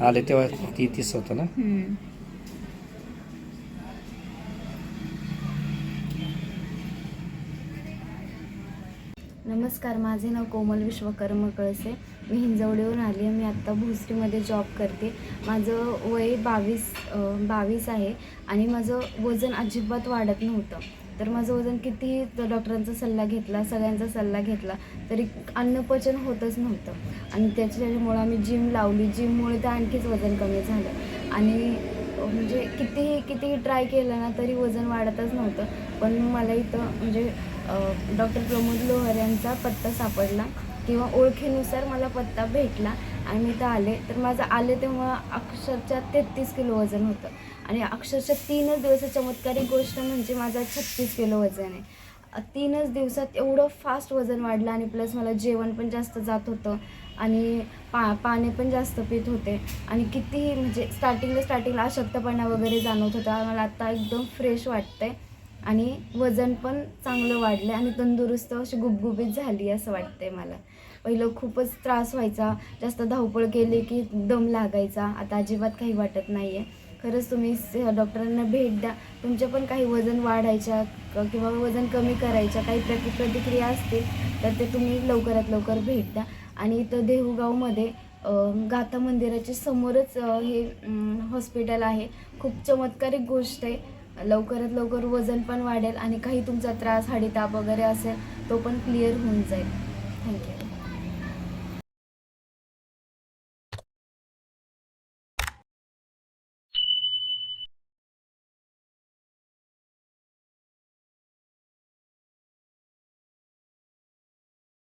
आले तेव्हा ती तीस होतं ना? हम्म. नमस्कार माझे नाव कोमल विश्वकर्म कळसे. मी हिंजवडीवरून आली आहे. मी आत्ता भोसरीमध्ये जॉब करते. माझं वय बावीस अं, बावीस आहे आणि माझं वजन अजिबात वाढत नव्हतं. तर माझं वजन कितीही डॉक्टरांचा सल्ला घेतला सगळ्यांचा सल्ला घेतला तरी अन्नपचन होतच नव्हतं. आणि त्याच्यामुळं आम्ही जिम लावली. जिममुळे तर आणखीच वजन कमी झालं. आणि म्हणजे कितीही कितीही ट्राय केलं ना तरी वजन वाढतच नव्हतं. पण मला इथं म्हणजे डॉक्टर प्रमोद लोहर यांचा पत्ता सापडला किंवा ओळखीनुसार मला पत्ता भेटला. आणि मी इथं आले. तर माझं आले तेव्हा अक्षरशः तेहतीस किलो वजन होतं. आणि अक्षरशः तीनच दिवस चमत्कारिक गोष्ट म्हणजे माझा छत्तीस किलो वजन आहे. तीनच दिवसात एवढं फास्ट वजन वाढलं आणि प्लस मला जेवण पण जास्त जात होतं आणि पा पाणी पण जास्त पित होते. आणि कितीही म्हणजे स्टार्टिंगला स्टार्टिंगला अशक्तपणा वगैरे जाणवत होता. मला आत्ता एकदम फ्रेश वाटतंय. आणि वजन पण चांगलं वाढलं आणि तंदुरुस्त अशी गुबगुबीत झाली असं वाटतंय मला. पहिलं खूपच त्रास व्हायचा. जास्त धावपळ केली की दम लागायचा. आता अजिबात काही वाटत नाही आहे खरंच तुम्ही डॉक्टरांना भेट द्या. तुमच्या पण काही वजन वाढायच्या किंवा वजन कमी करायच्या काही प्रति प्रतिक्रिया असतील तर ते तुम्ही लवकरात लवकर भेट द्या. आणि इथं देहूगावमध्ये गाथा मंदिराच्या समोरच हे हॉस्पिटल आहे. खूप चमत्कारिक गोष्ट आहे. लवकरात लवकर वजन पण वाढेल आणि काही तुमचा त्रास हाडीताप वगैरे असेल तो पण क्लिअर होऊन जाईल. 快点